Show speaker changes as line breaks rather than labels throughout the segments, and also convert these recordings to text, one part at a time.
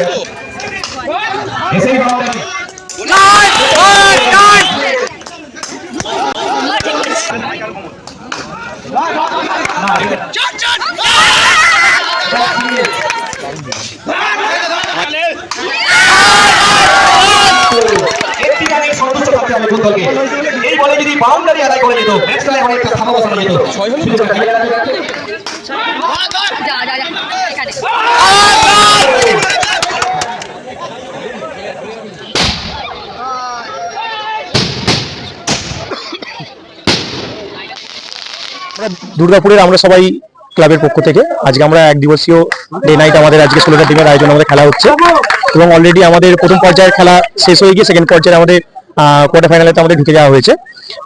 এই বলে যদি বাউন্ডারি আদায় করে যেত ম্যাচটা অনেকটা থামা বসানো যেত সুযোগটা কাজে লাগাতে যাচ্ছে।
যা যা যা এখানে
দুর্গাপুরের আমরা সবাই ক্লাবের পক্ষ থেকে। আজকে আমরা এক দিবসীয় ডে নাইট আমাদের আজকে ষোলোটা টিমের আয়োজন আমাদের খেলা হচ্ছে। এবং অলরেডি আমাদের প্রথম পর্যায়ের খেলা শেষ হয়ে গিয়ে সেকেন্ড পর্যায়ে আমাদের কোয়ার্টার ফাইনালে আমাদের ঢুকে যাওয়া হয়েছে।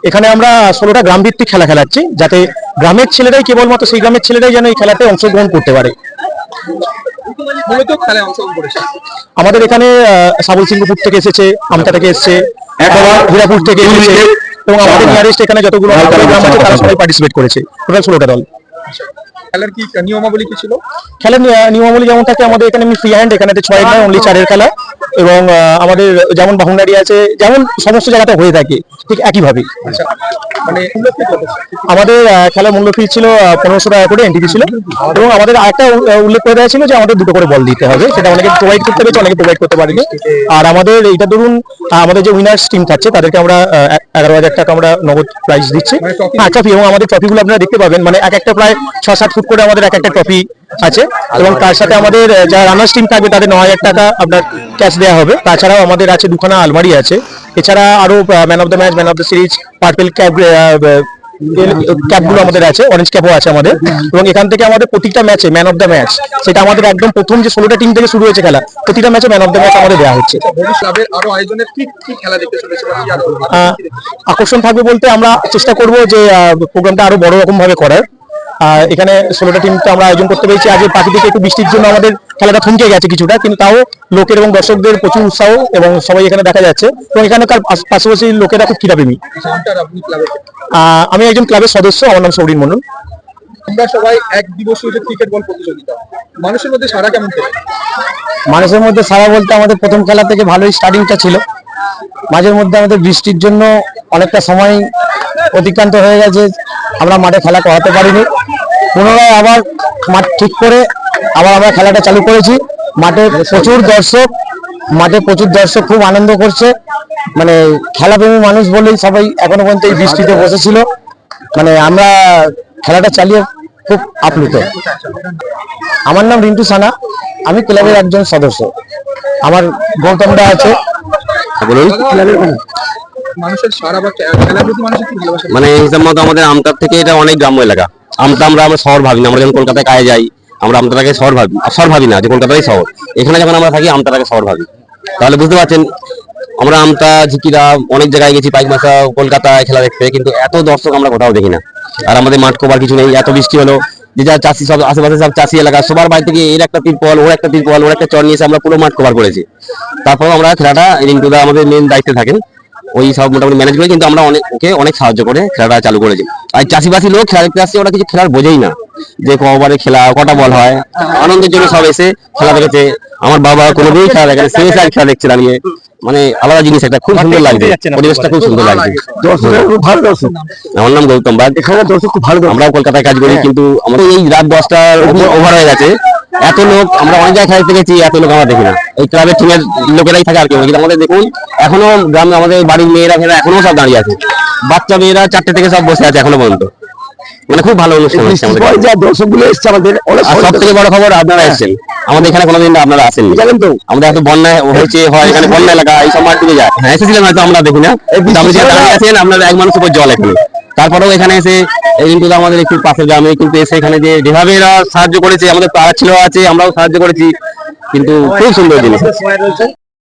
এখানে আমরা ষোলোটা গ্রাম ভিত্তিক খেলা খেলাচ্ছি যাতে গ্রামের ছেলেরাই কেবলমাত্র সেই গ্রামের ছেলেরাই যেন এই খেলাতে অংশগ্রহণ করতে পারে। আমাদের এখানে সাবল সিংহপুর থেকে এসেছে আমতা থেকে এসেছে হীরাপুর থেকে এসেছে। এবং আমাদের নিয়ারেস্ট এখানে যতগুলো গ্রাম আছে তারা সবাই পার্টিসিপেট করেছে। টোটাল ষোলোটা দল।
খেলার কি নিয়মাবলী কি ছিল?
খেলার নিয়মাবলী যেমন থাকে আমাদের এখানে ফ্রি হ্যান্ড এখানে ছয় নয় অনলি চারের খেলা। এবং আমাদের যেমন বাউন্ডারি আছে যেমন সমস্ত জায়গাতে হয়ে থাকে ঠিক একইভাবে
মানে?
আমাদের খেলার মূল্য ফি ছিল পনেরোশো টাকা করে এন্ট্রি ছিল এবং আমাদের আরেকটা উল্লেখ করে দেওয়া ছিল যে আমাদের দুটো করে বল দিতে হবে সেটা অনেকে প্রোভাইড করতে পেরেছে অনেকে প্রোভাইড করতে পারেনি আর আমাদের এইটা ধরুন আমাদের যে উইনার্স টিম থাকছে তাদেরকে আমরা এগারো হাজার টাকা আমরা নগদ প্রাইজ দিচ্ছি
মানে?
হ্যাঁ ট্রফি এবং আমাদের ট্রফিগুলো আপনারা দেখতে পাবেন মানে এক একটা প্রায় ছ সাত ফুট করে আমাদের এক একটা ট্রফি আছে এবং তার সাথে আমাদের যারা রানার্স টিম থাকবে তাদের ন হাজার টাকা আপনার ক্যাশ দেওয়া হবে। তাছাড়াও আমাদের আছে দুখানা আলমারি আছে। এছাড়া আরও man of the match man of the series purple cap ক্যাপগুলো আমাদের আছে অরেঞ্জ ক্যাপও আছে আমাদের। এবং এখান থেকে আমাদের প্রতিটা ম্যাচে ম্যান অফ দ্য ম্যাচ সেটা আমাদের একদম প্রথম যে ষোলোটা টিম থেকে শুরু হয়েছে খেলা প্রতিটা ম্যাচে ম্যান অফ দ্য ম্যাচ আমাদের দেওয়া হচ্ছে। আকর্ষণ থাকবে বলতে আমরা চেষ্টা করব যে প্রোগ্রামটা আরও বড় রকম ভাবে করার। এখানে ষোলোটা টিমটা আমরা আয়োজন করতে পেরেছি। আজ প্রাকৃতিক একটু বৃষ্টির জন্য আমাদের খেলাটা থমকে গেছে কিছুটা কিন্তু তাও লোকের এবং দর্শকদের প্রচুর উৎসাহ এবং সবাই এখানে দেখা যাচ্ছে। এবং এখানকার পাশ- পাশাপাশি লোকেরা খুব ক্রীড়াপ্রেমী আমি একজন ক্লাবের সদস্য আমার নাম সৌরিন মন্ডল
আমরা সবাই এক দিবসীয় যে ক্রিকেট বল প্রতিযোগিতা মানুষের মধ্যে সারা কেমন পেল
মানুষের মধ্যে সারা বলতে আমাদের প্রথম খেলা থেকে ভালোই স্টার্টিংটা ছিল। মাঝের মধ্যে আমাদের বৃষ্টির জন্য অনেকটা সময় অতিক্রান্ত হয়ে গেছে। আমরা মাঠে খেলা করাতে পারিনি। পুনরায় আবার মাঠ ঠিক করে আবার আমরা খেলাটা চালু করেছি। মাঠে প্রচুর দর্শক মাঠে প্রচুর দর্শক খুব আনন্দ করছে। মানে খেলাপ্রেমী মানুষ বলেই সবাই এখনও পর্যন্ত এই বৃষ্টিতে বসেছিল। মানে আমরা খেলাটা চালিয়ে খুব আপ্লুত। আমার নাম রিন্টু সানা আমি ক্লাবের একজন সদস্য। আমার গৌতমটা আছে।
মানে হিসাব মতো আমাদের আমতার থেকে এটা অনেক গ্রাম্য এলাকা। আমতা আমরা আমরা শহর ভাবি না, আমরা যখন কলকাতায় কাজে যাই, আমরা আমতাটাকে শহর ভাবি শহর ভাবি না, যে কলকাতাই শহর। এখানে যখন আমরা থাকি আমতাটাকে শহর ভাবি। তাহলে বুঝতে পারছেন, আমরা আমতা, ঝিকিরা, অনেক জায়গায় গেছি পাইকমাসা কলকাতায় খেলা দেখতে, কিন্তু এত দর্শক আমরা কোথাও দেখি না। আর আমাদের মাঠ কোবার কিছু নেই, এত বৃষ্টি হলো, যে যা চাষি সব, আশেপাশে সব চাষি এলাকা, সবার বাড়ি থেকে এর একটা তিরপল, ওর একটা তিরপল, ওর একটা চর নিয়ে এসে আমরা পুরো মাঠ কভার করেছি। তারপর আমরা খেলাটা রিন্টুদা আমাদের মেন দায়িত্বে থাকেন। ওই সব মোটামুটি ম্যানেজ করে কিন্তু আমরা অনেক ওকে অনেক সাহায্য করে খেলাটা চালু করেছি। আর চাষিবাসী লোক খেলা দেখতে আসছে ওরা কিছু খেলার বোঝেই না। যে কবারে খেলা কটা বল হয় আনন্দের জন্য সব এসে খেলা দেখেছে। আমার বাবা কোনোদিনই খেলা দেখে সে এসে খেলা দেখছে দাঁড়িয়ে মানে আলাদা জিনিস একটা খুব সুন্দর লাগছে। পরিবেশটা খুব সুন্দর লাগছে।
ভালো দর্শক।
আমার নাম গৌতম বাগ।
এখানে দর্শক খুব ভালো
আমরাও কলকাতায় কাজ করি কিন্তু আমাদের এই রাত দশটার ওভার হয়ে গেছে। এত লোক আমরা অনেক জায়গায় গেছি এত লোক আমরা দেখি না। এই ক্লাবের টিমের লোকেরাই থাকে আর কেউ কিন্তু আমাদের দেখুন এখনও গ্রামে আমাদের বাড়ির মেয়েরা ফেরা এখনও সব দাঁড়িয়ে আছে। বাচ্চা মেয়েরা চারটে থেকে সব বসে আছে এখনও পর্যন্ত। মানে খুব ভালো অনুষ্ঠান হচ্ছে আমাদের
এসছে আমাদের
আর সব থেকে বড় খবর আপনারা এসেছেন। আমাদের এখানে কোনোদিন আপনারা আসেননি।
জানেন তো।
আমাদের এত বন্যা হয়েছে হয় এখানে বন্যা এলাকা এই সব মাঠ যায়। হ্যাঁ এসেছিলেন হয়তো আমরা দেখি না। আছেন আপনার এক মানুষ উপর জল এখানে। তারপরেও এখানে এসে কিন্তু আমাদের একটু পাশের গ্রামে কিন্তু এসে এখানে যে যেভাবে এরা সাহায্য করেছে, আমাদের পাড়া ছিল আছে, আমরাও সাহায্য করেছি। কিন্তু খুব সুন্দর জিনিস।